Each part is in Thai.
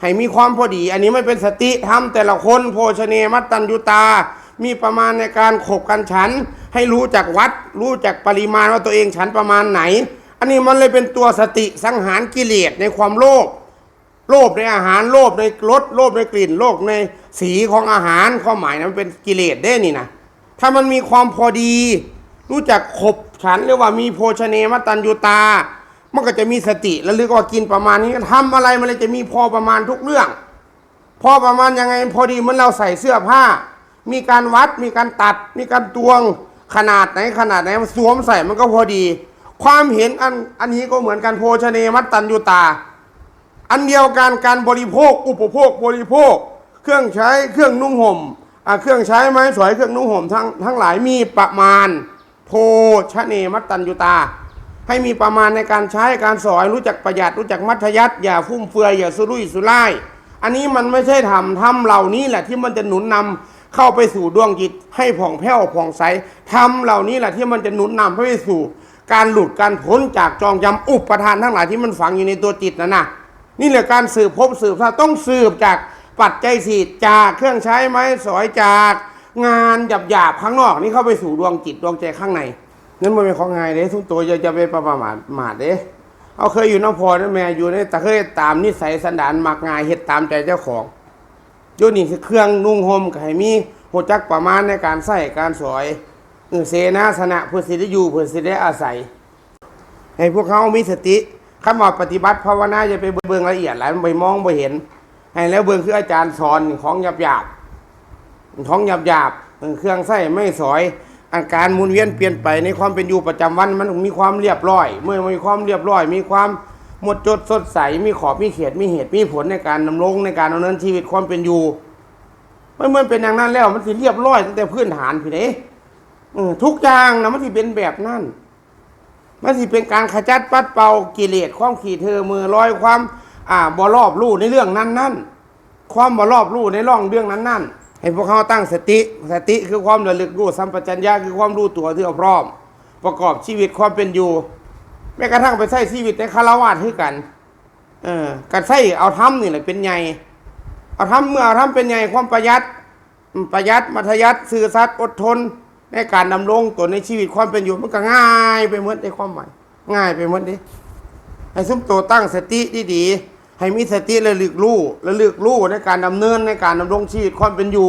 ให้มีความพอดี อันนี้ไม่เป็นสติทำแต่ละคนโภชเนมัตตัญยุตา มีประมาณในการขบกันฉัน ให้รู้จักวัด รู้จักปริมาณว่าตัวเองฉันประมาณไหน อันนี้มันเลยเป็นตัวสติสังหารกิเลสในความโลภโลภในอาหารโลภในรสโลภในกลิ่นโลภในสีของอาหารความหมายนะมันเป็นกิเลสได้นี่นะถ้ามันมีความพอดี รู้จักขบฉันเรียกว่ามีโภชเนมัตตัญญูตา มันก็จะมีสติแล้วลึกว่ากินประมาณนี้ทำอะไรมันเลยจะมีพอประมาณทุกเรื่อง พอประมาณยังไงพอดีเหมือนเราใส่เสื้อผ้า มีการวัดมีการตัด มีการตวงขนาดไหนขนาดไหนสวมใส่มันก็พอดี ความเห็นอันอันนี้ก็เหมือนกันโภชเนมัตตัญญูตา อันเดียวกันการบริโภค อุปโภคบริโภค เครื่องใช้เครื่องนุ่งห่มอ่าเครื่องใช้ไม้สอยเครื่องนุ่งห่มทั้งทั้งหลายมีประมาณโภชเนมัตตัญญูตา ให้มีประมาณในการใช้การสอยรู้จักประหยัดรู้จักมัธยัติอย่าฟุ่มเฟือยอย่าสุรุ่ยสุร่าย อันนี้มันไม่ใช่ทำทำเหล่านี้แหละที่มันจะหนุนนำเข้าไปสู่ดวงจิตให้ผ่องแผ้วผ่องใสทำเหล่านี้แหละที่มันจะหนุนนำให้ไปสู่ การหลุดการพ้นจากจองจำอุปทานทั้งหลายที่มันฝังอยู่ในตัวจิตนั่นะนี่แหละการสืบพบสืบชาติต้องสืบจากปัจจัยสี่จากเครื่องใช้ไม้สอยจากงานหยาบหยาบๆข้างนอกนี่เข้าไปสู่ดวงจิตดวงใจข้างใน นั่นมันเป็นของไงเด้ทุกตัวจะจะไปประมาทหมาดเด้เอาเคยอยู่น้ำพอนั่นแม่อยู่ในแต่เคยตามนิสัยสันดานมักง่ายเฮ็ดตามใจเจ้าของโยนี่คือเครื่องนุ่งห่มก็ให้มีหัวจักประมาณในการใส่การสอยเออเสนาสนะเพื่อสิได้อยู่เพื่อสิได้อาศัย ให้พวกเขามีสติคำว่าปฏิบัติภาวนาจะไปเบิ่งละเอียดหลายไปมองไปเห็น ให้แล้วเบิ่งคืออาจารย์สอนของหยาบหยาบของหยาบหยาบเครื่องใส่ไม่สอย อาการหมุนเวียนเปลี่ยนไปในความเป็นอยู่ประจำวันมันมีความเรียบร้อย เมื่อมีความเรียบร้อย มีความหมดจดสดใสมีขอบมีเขตมีเหตุมีผลในการดำรงในการดำเนินชีวิตความเป็นอยู่เมื่อมันเป็นอย่างนั้นแล้ว มันสิเรียบร้อยตั้งแต่พื้นฐานพี่เด้ทุกอย่างนะมันสิเป็นแบบนั้นมันสิเป็นการขจัดปัดเป่ากิเลสความขี่เธอมือลอยความ อ่าบ่รอบรู้ในเรื่องนั้นนั่นความบ่รอบรู้ในร่องเรื่องนั้นนั่น ให้พวกเขาตั้งสติ สติคือความระลึกรู้สัมปชัญญะคือความรู้ตัวที่เราพร้อม ประกอบชีวิตความเป็นอยู่ แม้กระทั่งไปใช้ชีวิตในคารวะคือกัน เออการใช้เอาทำนี่แหละเป็นใหญ่เอาทำเมื่อเอาทำเป็นใหญ่ความประหยัด ประหยัดมัธยัติสื่อสัตย์อดทน ในการดำรงตัวในชีวิตความเป็นอยู่มันก็ง่ายไปหมดในความหมายง่ายไปหมดดิให้ซุ้มตัวตั้งสติดีๆ ให้มีสติระลึกรู้ระลึกรู้ในการดำเนินในการดำรงชีวิตความเป็นอยู่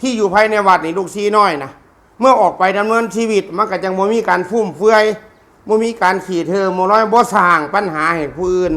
ที่อยู่ภายในวัดนี่ลูกชีน้อยนะเมื่อออกไปดำเนินชีวิตมันก็จังบ่มีการฟุ่มเฟือยบ่มีการขี่เธอมร้อยบ่สร้างปัญหาให้ผู้อื่น